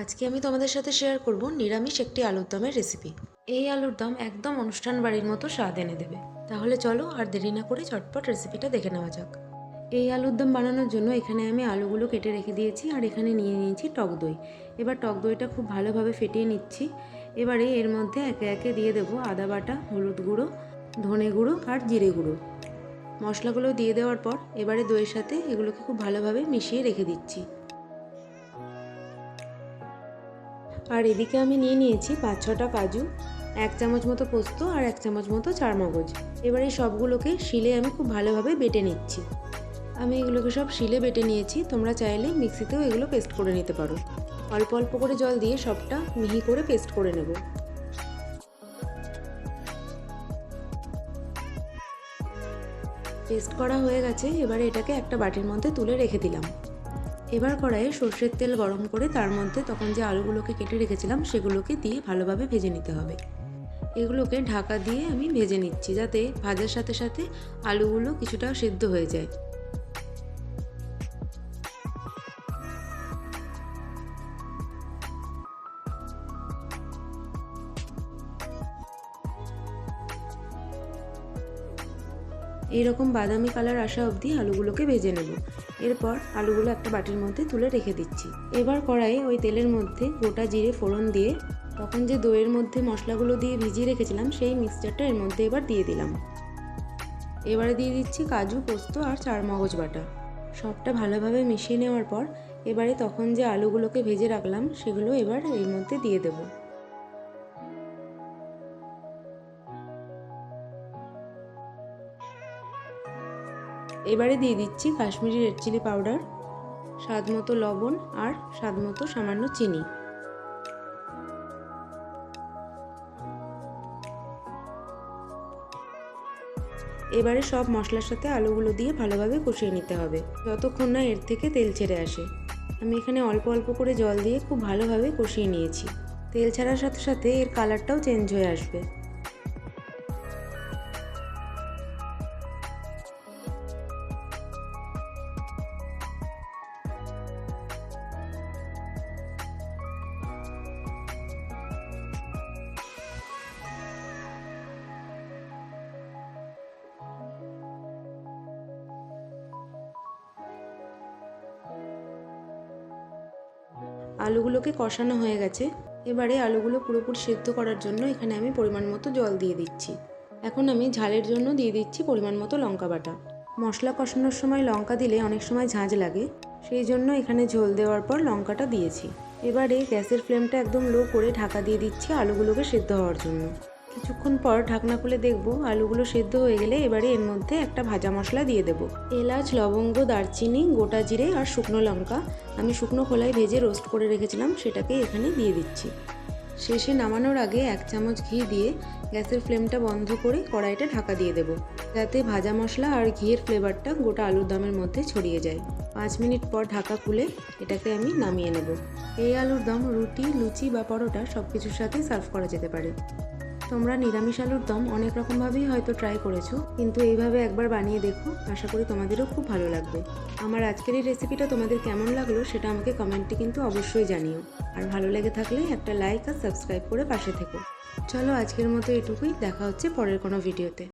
আজকে আমি তোমাদের সাথে শেয়ার করব নিরামিষ একটি আলুর দমের রেসিপি এই আলুর দম একদম অনুষ্ঠান বাড়ির মতো স্বাদ এনে দেবে। তাহলে চলো আর দেরি না করে চটপট রেসিপিটা দেখে নেওয়া যাক। এই আলুর দম বানানোর জন্য এখানে আমি আলুগুলো কেটে রেখে দিয়েছি আর এখানে নিয়ে নিয়েছি টক দই। এবার টক দইটা খুব ভালোভাবে ফেটিয়ে নিচ্ছি। এবারে এর মধ্যে একে একে দিয়ে দেবো আদা বাটা, হলুদ গুঁড়ো, ধনে গুঁড়ো আর জিরে গুঁড়ো। মশলাগুলো দিয়ে দেওয়ার পর এবারে দইয়ের সাথে এগুলোকে খুব ভালোভাবে মিশিয়ে রেখে দিচ্ছি। আর এদিকে আমি নিয়ে নিয়েছি পাঁচ ছটা কাজু, এক চামচ মতো পোস্ত আর এক চামচ মতো চারমগজ। এবার এই সবগুলোকে শিলে আমি খুব ভালোভাবে বেটে নিচ্ছি। আমি এগুলোকে সব শিলে বেটে নিয়েছি, তোমরা চাইলে মিক্সিতেও এগুলো পেস্ট করে নিতে পারো। অল্প অল্প করে জল দিয়ে সবটা মিহি করে পেস্ট করে নেব। পেস্ট করা হয়ে গেছে, এবারে এটাকে একটা বাটির মধ্যে তুলে রেখে দিলাম। এবার কড়াইয়ে সর্ষের তেল গরম করে তার মধ্যে তখন যে আলুগুলোকে কেটে রেখেছিলাম, সেগুলোকে দিয়ে ভালোভাবে ভেজে নিতে হবে। এগুলোকে ঢাকা দিয়ে আমি ভেজে নিচ্ছি যাতে ভাজার সাথে সাথে আলুগুলো কিছুটা সিদ্ধ হয়ে যায়। এইরকম বাদামি কালার আসা অবধি আলুগুলোকে ভেজে নেব। এরপর আলুগুলো একটা বাটির মধ্যে তুলে রেখে দিচ্ছি। এবার কড়াইয়ে ওই তেলের মধ্যে গোটা জিরে ফোড়ন দিয়ে, তখন যে দইয়ের মধ্যে মশলাগুলো দিয়ে ভিজিয়ে রেখেছিলাম, সেই মিক্সচারটা এর মধ্যে এবার দিয়ে দিলাম। এবারে দিয়ে দিচ্ছি কাজু, পোস্ত আর চারমগজ বাটা। সবটা ভালোভাবে মিশিয়ে নেওয়ার পর, এবারে তখন যে আলুগুলোকে ভেজে রাখলাম, সেগুলো এবার এর মধ্যে দিয়ে দেবো। এবারে দিয়ে দিচ্ছি কাশ্মীরি রেড চিলি পাউডার স্বাদ মতো লবণ আর স্বাদ মতো সামান্য চিনি। এবারে সব মশলার সাথে আলুগুলো দিয়ে ভালোভাবে কষিয়ে নিতে হবে। যতক্ষণ না এর থেকে তেল ছেড়ে আসে। আমি এখানে অল্প অল্প করে জল দিয়ে খুব ভালোভাবে কষিয়ে নিয়েছি। তেল ছাড়ার সাথে সাথে এর কালারটাও চেঞ্জ হয়ে আসবে। আলুগুলোকে কষানো হয়ে গেছে। এবারে আলুগুলো পুরোপুরি সেদ্ধ করার জন্য এখানে আমি পরিমাণ মতো জল দিয়ে দিচ্ছি। এখন আমি ঝালের জন্য দিয়ে দিচ্ছি পরিমাণ মতো লঙ্কা বাটা। মশলা কষানোর সময় লঙ্কা দিলে অনেক সময় ঝাঁজ লাগে। সেই জন্য এখানে ঝোল দেওয়ার পর লঙ্কাটা দিয়েছি। এবারে গ্যাসের ফ্লেমটা একদম লো করে ঢাকা দিয়ে দিচ্ছি আলুগুলোকে সেদ্ধ হওয়ার জন্য। কিছুক্ষণ পর ঢাকনা খুলে দেখব আলুগুলো সেদ্ধ হয়ে গেলে এবারে এর মধ্যে একটা ভাজা মশলা দিয়ে দেবো। এলাচ, লবঙ্গ, দারচিনি, গোটা জিরে আর শুকনো লঙ্কা। আমি শুকনো খোলায় ভেজে রোস্ট করে রেখেছিলাম, সেটাকে এখানে দিয়ে দিচ্ছি। শেষে নামানোর আগে এক চামচ ঘি দিয়ে গ্যাসের ফ্লেমটা বন্ধ করে কড়াইটা ঢাকা দিয়ে দেবো। যাতে ভাজা মশলা আর ঘিয়ের ফ্লেভারটা গোটা আলুর দমের মধ্যে ছড়িয়ে যায়। পাঁচ মিনিট পর ঢাকা খুলে এটাকে আমি নামিয়ে নেব। এই আলুর দম, রুটি, লুচি বা পরোটা সব কিছুর সাথে সার্ভ করা যেতে পারে। তোমরা নিরামিষ আলুর দম অনেক রকমভাবেই হয়তো ট্রাই করেছ, কিন্তু এইভাবে একবার বানিয়ে দেখো, আশা করি তোমাদেরও খুব ভালো লাগবে। আমার আজকের এই রেসিপিটা তোমাদের কেমন লাগল সেটা আমাকে কমেন্টে কিন্তু অবশ্যই জানিও। আর ভালো লেগে থাকলে একটা লাইক আর সাবস্ক্রাইব করে পাশে থেকো। চলো আজকের মতো এটুকুই, দেখা হচ্ছে পরের কোনো ভিডিওতে